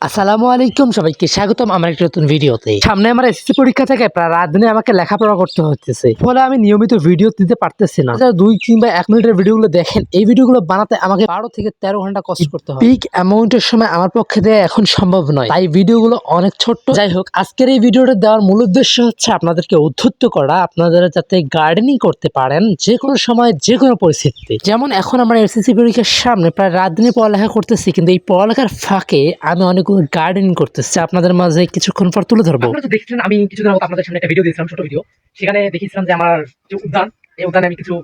আসসালামু আলাইকুম সবাইকে স্বাগতম আমার একটা নতুন ভিডিওতে। সামনে আমার এসএসসি পরীক্ষা থেকে প্রায় রাত দিনে আমাকে লেখাপড়া করতে হচ্ছে ফলে আমি নিয়মিত ভিডিও দিতে পারতেছি না। দুই কিংবা এক মিনিটের ভিডিওগুলো দেখেন এই ভিডিওগুলো বানাতে আমাকে বারো থেকে তেরো ঘণ্টা কষ্ট করতে হয়। পিক অ্যামাউন্টের সময় আমার পক্ষে দেওয়া এখন সম্ভব নয়। তাই ভিডিওগুলো অনেক ছোট্ট। যাই হোক আজকের এই ভিডিওটা দেওয়ার মূল উদ্দেশ্য হচ্ছে আপনাদেরকে উদ্ধত্ত করা আপনারা যাতে গার্ডেনিং করতে পারেন যে কোনো সময় যে কোনো পরিস্থিতিতে। যেমন এখন আমরা এসএসসি পরীক্ষার সামনে প্রায় রাত দিনে পড়ালেখা করতেছি কিন্তু এই পড়ালেখার ফাঁকে আমি অনেকগুলো গার্ডেনিং করতেছি আপনাদের মাঝে কিছুক্ষণ পর তুলে ধরবো। আপনারা তো দেখছিলেন আমি কিছুদিন আগে আপনাদের সামনে একটা ভিডিও দিয়েছিলাম ছোট ভিডিও সেখানে দেখিয়েছিলাম যে আমার যে উদ্যান এই উদ্যানে আমি কিছু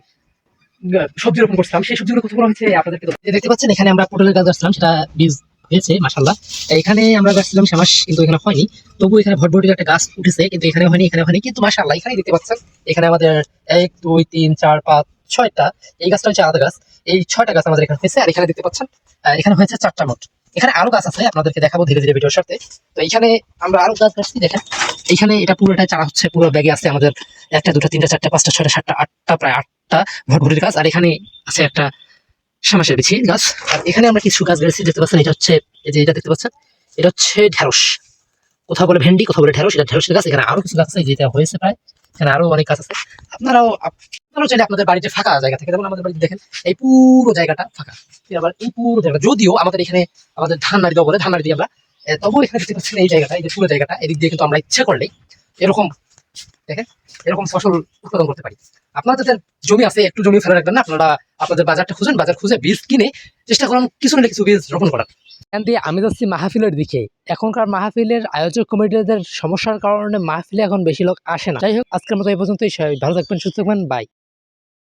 সবজি রোপণ করছিলাম। সেই সবজিগুলো কোথাও হচ্ছে আপনাদেরকে তো- দেখতে পাচ্ছেন এখানে আমরা পটলের গাছ আসছিলাম সেটা বীজ হয়েছে মাসাল্লাহ এখানে আমরা গাছছিলাম সে মাস কিন্তু এখানে হয়নি। তবু এখানে ভটভটির একটা গাছ উঠেছে কিন্তু এখানে হয়নি এখানে হয়নি কিন্তু মাসাল্লাহ এখানে দেখতে পাচ্ছেন। এখানে আমাদের এক দুই তিন চার পাঁচ ছয়টা এই গাছটা হচ্ছে আলাদা গাছ। এই ছয়টা গাছ আমাদের এখানে হয়েছে আর এখানে দেখতে পাচ্ছেন এখানে হয়েছে চারটা মোট এখানে আরও গাছ আছে আপনাদেরকে দেখাবো ধীরে ধীরে ভিডিওর সাথে। তো এখানে আমরা আরও গাছ গাছছি দেখেন। এইখানে এটা পুরোটা চারা হচ্ছে, পুরো ব্যাগে আছে আমাদের একটা, দুটো, তিনটা, চারটা, পাঁচটা, ছয়টা, সাতটা, আটটা, প্রায় আটটা ভটভটির গাছ। আর এখানে আছে একটা শ্যামাশের বিছি গাছ। আর এখানে আমরা কিছু গাছ গেছি দেখতে পাচ্ছেন, এটা হচ্ছে, এই যে এটা দেখতে পাচ্ছেন, এটা হচ্ছে ঢেঁড়স। কোথাও বলে ভেন্ডি, কোথাও বলে ঢেঁড়স, এটা ঢেঁড়সের গাছ। এখানে আরও কিছু গাছ আছে, যেটা হয়েছে প্রায় এখানে আরও অনেক গাছ আছে। আপনারাও আপনারাও চাইলে আপনাদের বাড়িতে ফাঁকা জায়গা থেকে যেমন আমাদের বাড়িতে দেখেন এই পুরো জায়গাটা ফাঁকা। আবার এই পুরো জায়গা যদিও আমাদের এখানে আমাদের ধান নাড়ি দেওয়া বলে ধান নাড়ি দিই আমরা এ, তবুও এখানে দেখতে পাচ্ছেন এই জায়গাটা এই যে পুরো জায়গাটা এদিক দিয়ে কিন্তু আমরা ইচ্ছে করলেই এরকম দেখেন এরকম ফসল উৎপাদন করতে পারি। আপনারা যাদের জমি আছে একটু জমি ফেলে রাখবেন না আপনারা আপনাদের বাজারটা খুঁজেন বাজার খুঁজে বীজ কিনে চেষ্টা করুন কিছু না কিছু বীজ রোপণ করার। এখান দিয়ে আমি যাচ্ছি মাহফিলের দিকে। এখনকার মাহফিলের আয়োজক কমিটিদের সমস্যার কারণে মাহফিলে এখন বেশি লোক আসে না। যাই হোক, আজকের মতো এই পর্যন্তই। ভালো থাকবেন, সুস্থ থাকবেন। বাই